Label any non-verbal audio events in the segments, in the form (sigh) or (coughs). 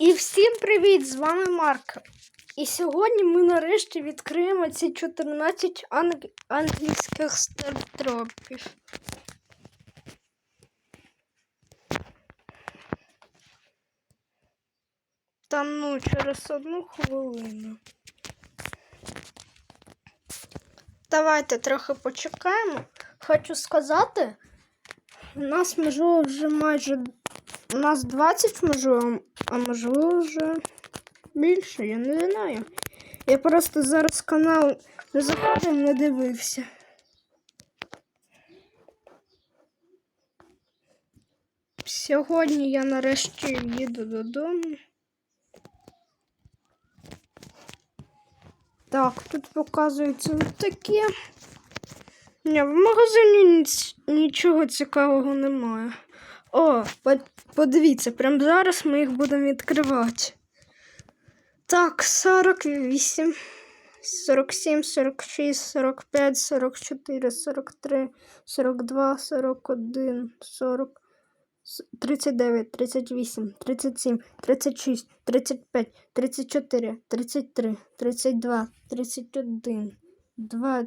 І всім привіт! З вами Марк. І сьогодні ми нарешті відкриємо ці 14 анг... англійських стартропів. Та ну, через одну хвилину. Давайте трохи почекаємо. Хочу сказати, у нас можливо вже майже у нас 20 можливо, а можливо вже більше, я не знаю. Я просто зараз канал не заходив, не дивився. Сьогодні я нарешті їду додому. Так, тут показується ось таке. Ні, в магазині ніц- нічого цікавого немає. О, подивіться, прямо зараз ми їх будемо відкривати. Так, 48, 47, 46, 45, 44, 43, 42, 41, 40, с- 39, 38, 37, 36, 35, 34, 33, 32, 31, 2,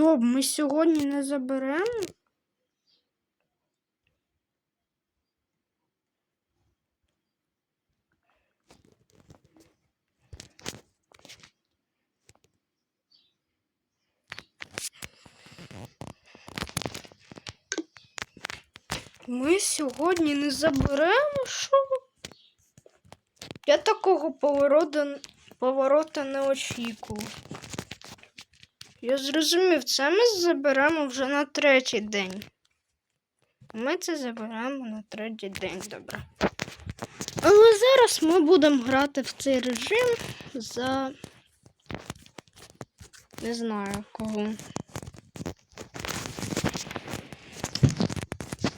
Стоп, ми сьогодні не заберемо? Ми сьогодні не заберемо що? Я такого повороту, поворота не очікував. Я зрозумів, це ми заберемо вже на третій день. Ми це заберемо на третій день, добре. Але зараз ми будемо грати в цей режим за. Не знаю кого.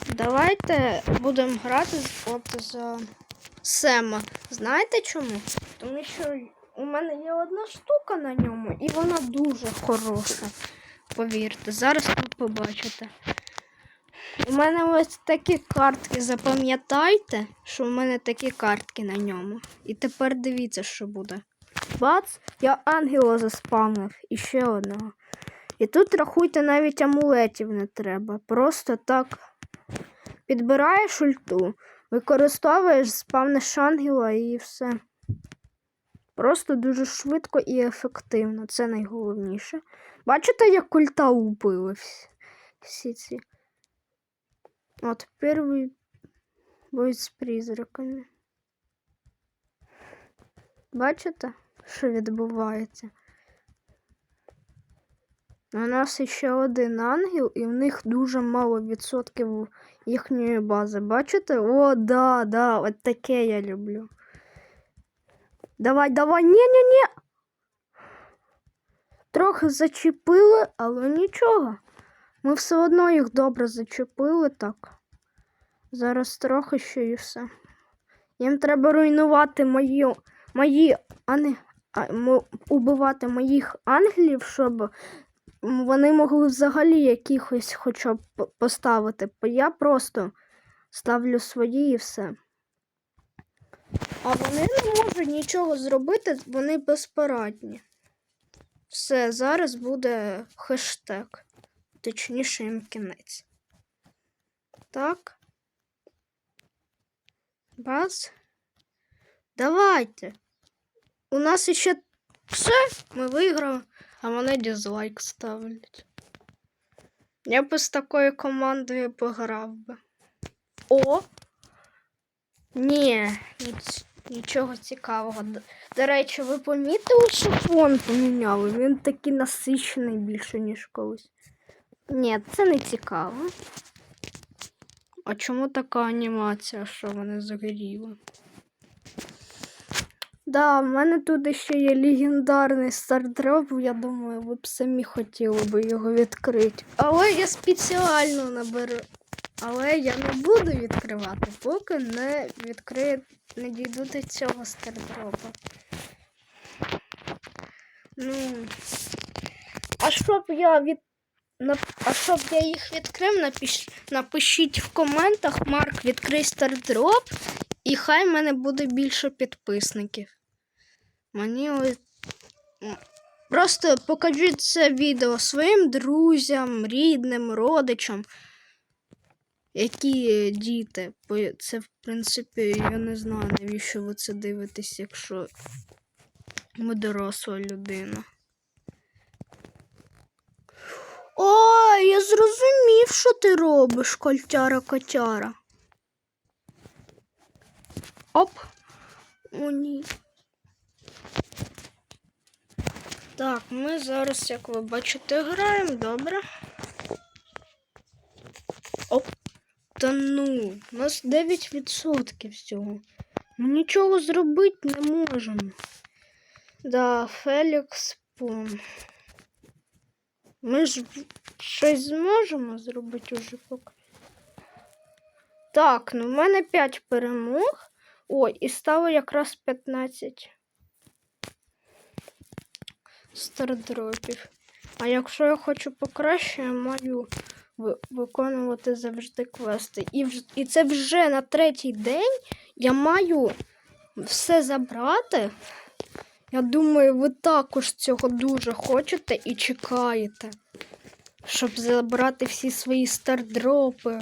Давайте будемо грати з- от за Сема. Знаєте чому? Тому що у мене є одна штука на ньому, і вона дуже хороша. Повірте, зараз ви побачите. У мене ось такі картки, запам'ятайте, що в мене такі картки на ньому. І тепер дивіться, що буде. Бац, я ангела заспавнив і ще одного. І тут рахуйте, навіть амулетів не треба. Просто так підбираєш ульту, використовуєш, спавниш ангела і все. Просто дуже швидко і ефективно. Це найголовніше. Бачите, як ульта убили всі ці. От перший бой з призраками. Бачите, що відбувається? У нас ще один ангел, і в них дуже мало відсотків їхньої бази. Бачите? О, да, да, от таке я люблю. Давай, давай, ні-ні-ні. Трохи зачепили, але нічого. Ми все одно їх добре зачепили так. Зараз трохи ще і все. Їм треба руйнувати мої, мої ани, а, мо- убивати моїх ангелів, щоб вони могли взагалі якихось хоча б поставити. Я просто ставлю свої і все. А вони не можуть нічого зробити, вони безпорадні. Все, зараз буде хештег. Точніше їм кінець. Так. Бац. Давайте. У нас ще все, ми виграли, а вони дизлайк ставлять. Я б з такою командою пограв би. О! Ні, Нічого цікавого. До речі, ви помітили, що фон поміняли? Він такий насичений більше, ніж колись. Ні, це не цікаво. А чому така анімація, що вона загоріла? Да, в мене тут ще є легендарний стардроп, я думаю, ви б самі хотіли би його відкрити. Але я спеціально наберу. Але я не буду відкривати, поки не відкрию, не дійду до цього стардропа. Ну. А щоб я від. А щоб я їх відкрив, напиш... напишіть в коментах Марк відкрий стардроп, і хай в мене буде більше підписників. Мені. Просто покажіть це відео своїм друзям, рідним, родичам. Які діти? Це, в принципі, я не знаю, навіщо ви це дивитесь, якщо ви доросла людина. О, я зрозумів, що ти робиш, кольтяра котяра. Оп. О, ні. Так, ми зараз, як ви бачите, граємо, добре. Оп. Та ну, у нас 9% всього. Ми нічого зробити не можемо. Да, Фелікс Пом. Ми ж щось зможемо зробити уже поки. Так, ну в мене 5 перемог. Ой, і стало якраз 15 стардропів. А якщо я хочу покраще, я маю виконувати завжди квести. І, вж- і це вже на третій день я маю все забрати. Я думаю, ви також цього дуже хочете і чекаєте, щоб забрати всі свої стардропи.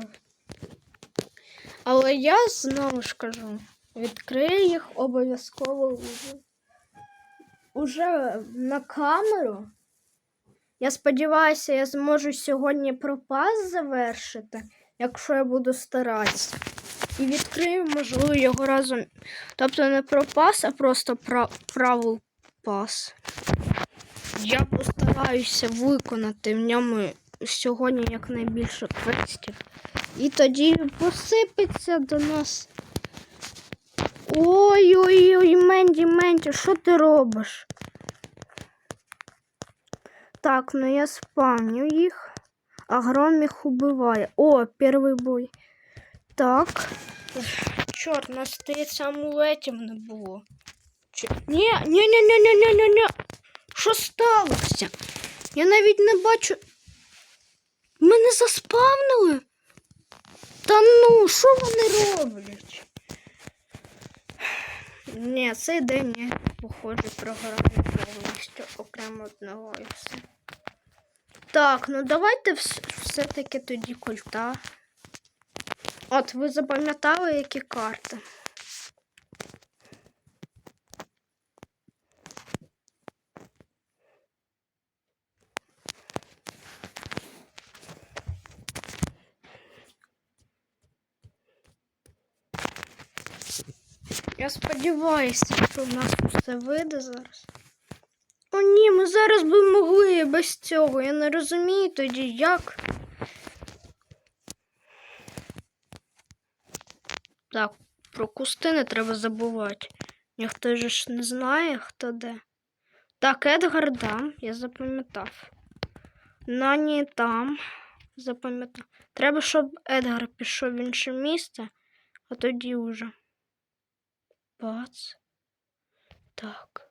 Але я знову ж кажу, відкрию їх обов'язково. Уже на камеру. Я сподіваюся, я зможу сьогодні пропас завершити, якщо я буду старатися. І відкрию, можливо, його разом. Тобто не пропас, а просто пра... правил пас. Я постараюся виконати в ньому сьогодні якнайбільше квестів. І тоді посипеться до нас. Ой-ой-ой, Менді, Менді, що ти робиш? Так, ну я спавню їх. А гром їх убиває. О, перший бой. Так. Чорт, нас здається, амулетів не було. Чи... Ні, ні, ні, ні, ні, ні, ні, ні. Що сталося? Я навіть не бачу. Мене заспавнили? Та ну, що вони роблять? Ні, цей день я, похоже, програю повністю окремо одного і все. Так, ну давайте все-таки тоді кольта. От, ви запам'ятали, які карти? Я сподіваюся, що в нас все вийде зараз. О, ні, ми зараз би могли без цього. Я не розумію тоді, як. Так, про кусти не треба забувати. Ніхто ж не знає, хто де. Так, Едгар дам, я запам'ятав. Нані там. Запам'ятав. Треба, щоб Едгар пішов в інше місце, а тоді уже. Бац. Так.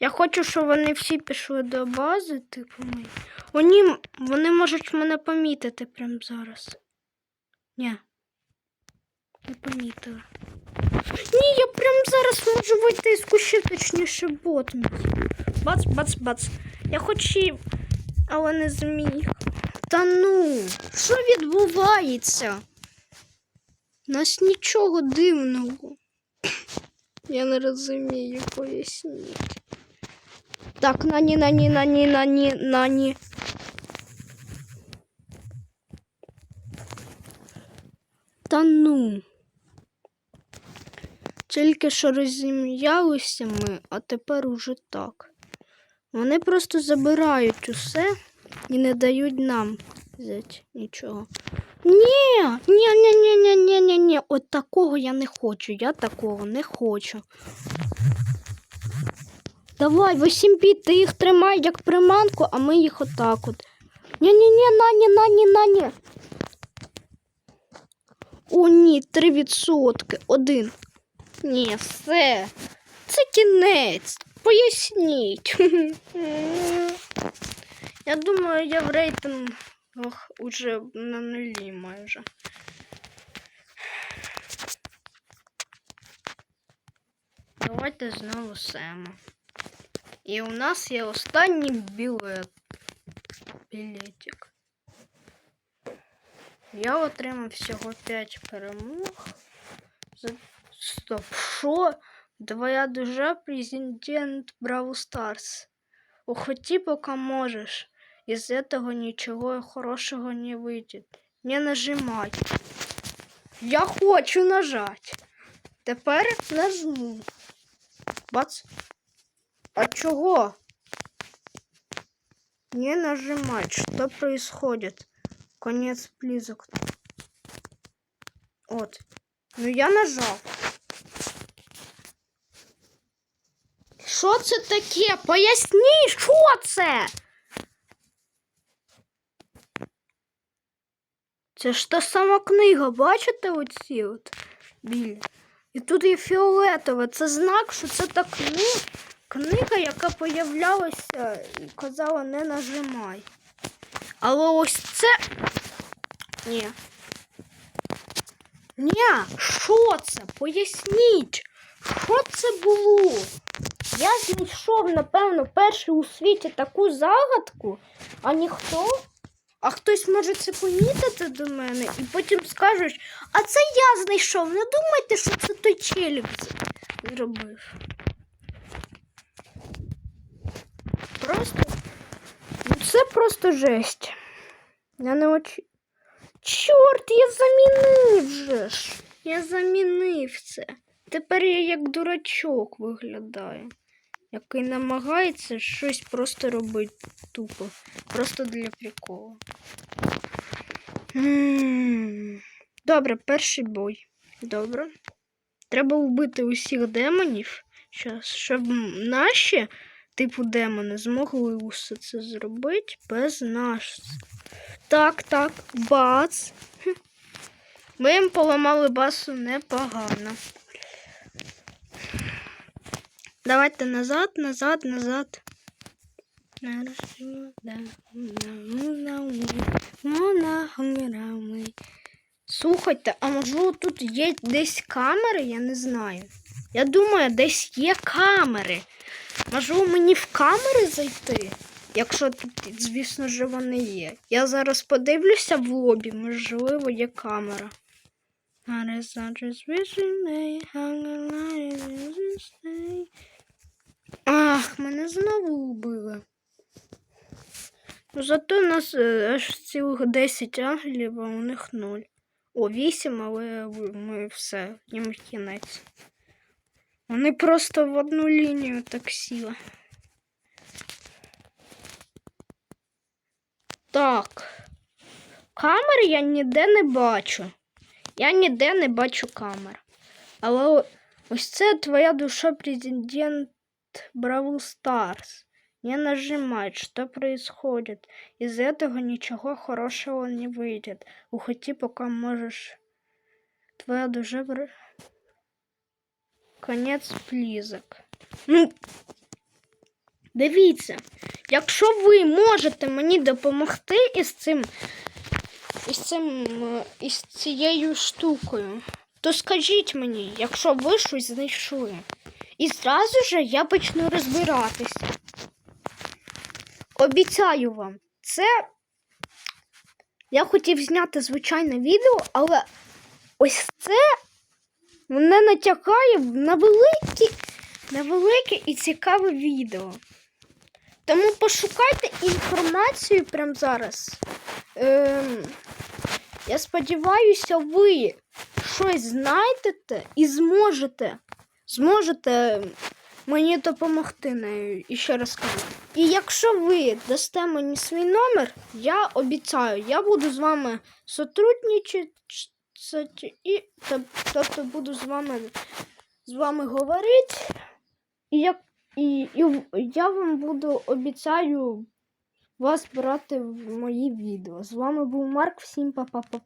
Я хочу, щоб вони всі пішли до бази, типу ми. Вони, вони можуть мене помітити прямо зараз. Ні. Не помітили. Ні, я прямо зараз можу вийти з кущів, точніше бот. Бац, бац, бац. Я хотів, але не зміг. Та ну, що відбувається? У нас нічого дивного. (coughs) Я не розумію, поясніть. Так, нані, нані, нані, нані, нані. Та ну. Тільки що розім'ялися ми, а тепер уже так. Вони просто забирають усе і не дають нам взяти нічого. Ні, ні, ні, ні, ні, ні, ні, ні. От такого я не хочу. Я такого не хочу. Давай, 8 біт, ти їх тримай як приманку, а ми їх отак от. Ні-ні-ні, нані, нані, нані. О, ні, 3%. Один. Ні, все. Це кінець. Поясніть. (laughs) Я думаю, я в рейтингах уже на нулі майже. Давайте знову Сема. І у нас є останній білет. Білетик. Я отримав всього 5 перемог. За... Стоп, що? Твоя душа президент Бравл Старс. Уходи, пока можешь. Из этого ничего хорошего не выйдет. Не нажимай. Я хочу нажать. Тепер нажму. Бац. А чего? Не нажимать. Что происходит? Конец близок. Вот. Ну я нажав. Що це таке? Поясні, що це? Це ж та сама книга, бачите оці от білі? І тут є фіолетове. Це знак, що це та книга, книга, яка появлялася і казала не нажимай. Але ось це. Ні. Ні, що це? Поясніть, що це було? Я знайшов, напевно, перший у світі таку загадку, а ніхто. А хтось може це помітити до мене і потім скажуть, а це я знайшов. Не думайте, що це той челік зробив. Просто. Ну, це просто жесть. Я не очі. Чорт, я замінив же ж. Я замінив це. Тепер я як дурачок виглядаю, який намагається щось просто робити тупо. Просто для приколу. Добре, перший бой. Добре. Треба вбити усіх демонів, щоб наші, типу демони, змогли усе це зробити без нас. Так, так, бац. (laughs) Ми їм поламали басу непогано. Давайте назад, назад, назад. Слухайте, а можливо тут є десь камери? Я не знаю. Я думаю, десь є камери. Можливо, мені в камери зайти? Якщо тут, звісно ж, вони є. Я зараз подивлюся в лобі, можливо, є камера. Ах, мене знову убили. Ну, Зато у нас е, аж цілих 10 ангелів, а у них 0. О, 8, але ми все, їм кінець. Вони просто в одну лінію так сіли. Так. Камер я ніде не бачу. Я ніде не бачу камер. Але ось це твоя душа, президент Бравл Старс. Не нажимай, что происходит. Из этого ничего хорошего не выйдет. Уходи, пока можешь. Твоя душа... Конець близок. Ну, дивіться, якщо ви можете мені допомогти із цим, із цим, е, із цією штукою, то скажіть мені, якщо ви щось знайшли. І зразу же я почну розбиратися. Обіцяю вам, це я хотів зняти звичайне відео, але ось це мене натякає на велике, на велике і цікаве відео. Тому пошукайте інформацію прямо зараз. Ем, я сподіваюся, ви щось знайдете і зможете зможете мені допомогти нею. І ще раз кажу. І якщо ви дасте мені свій номер, я обіцяю, я буду з вами сотрудничати і тобто буду з вами з вами говорити. І як і, і я вам буду обіцяю вас брати в мої відео. З вами був Марк. Всім па-па-па.